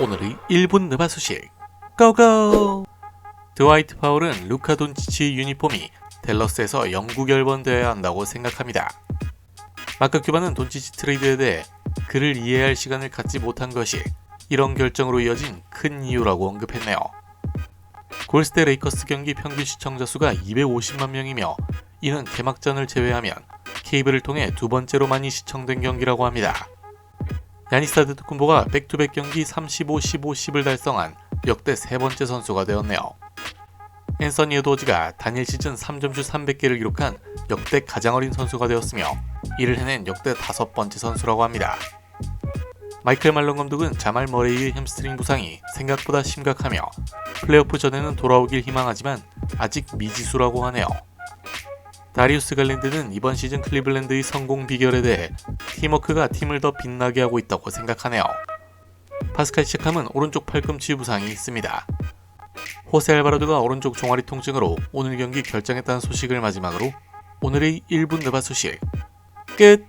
오늘의 1분 느바 소식 고고! 드와이트 파울은 루카 돈치치 유니폼이 댈러스에서 영구 결번되어야 한다고 생각합니다. 마크 큐바는 돈치치 트레이드에 대해 그를 이해할 시간을 갖지 못한 것이 이런 결정으로 이어진 큰 이유라고 언급했네요. 골스테 레이커스 경기 평균 시청자 수가 250만 명이며 이는 개막전을 제외하면 케이블을 통해 두 번째로 많이 시청된 경기라고 합니다. 야니스 아드토쿤보가 백투백 경기 35, 15, 10을 달성한 역대 세 번째 선수가 되었네요. 앤서니 에도지가 단일 시즌 3점슛 300개를 기록한 역대 가장 어린 선수가 되었으며 이를 해낸 역대 다섯 번째 선수라고 합니다. 마이클 말론 감독은 자말 머레이의 햄스트링 부상이 생각보다 심각하며 플레이오프 전에는 돌아오길 희망하지만 아직 미지수라고 하네요. 다리우스 갈랜드는 이번 시즌 클리블랜드의 성공 비결에 대해 팀워크가 팀을 더 빛나게 하고 있다고 생각하네요. 파스칼 시kam은 오른쪽 팔꿈치 부상이 있습니다. 호세 알바라도가 오른쪽 종아리 통증으로 오늘 경기 결정했다는 소식을 마지막으로 오늘의 1분 느바 소식 끝!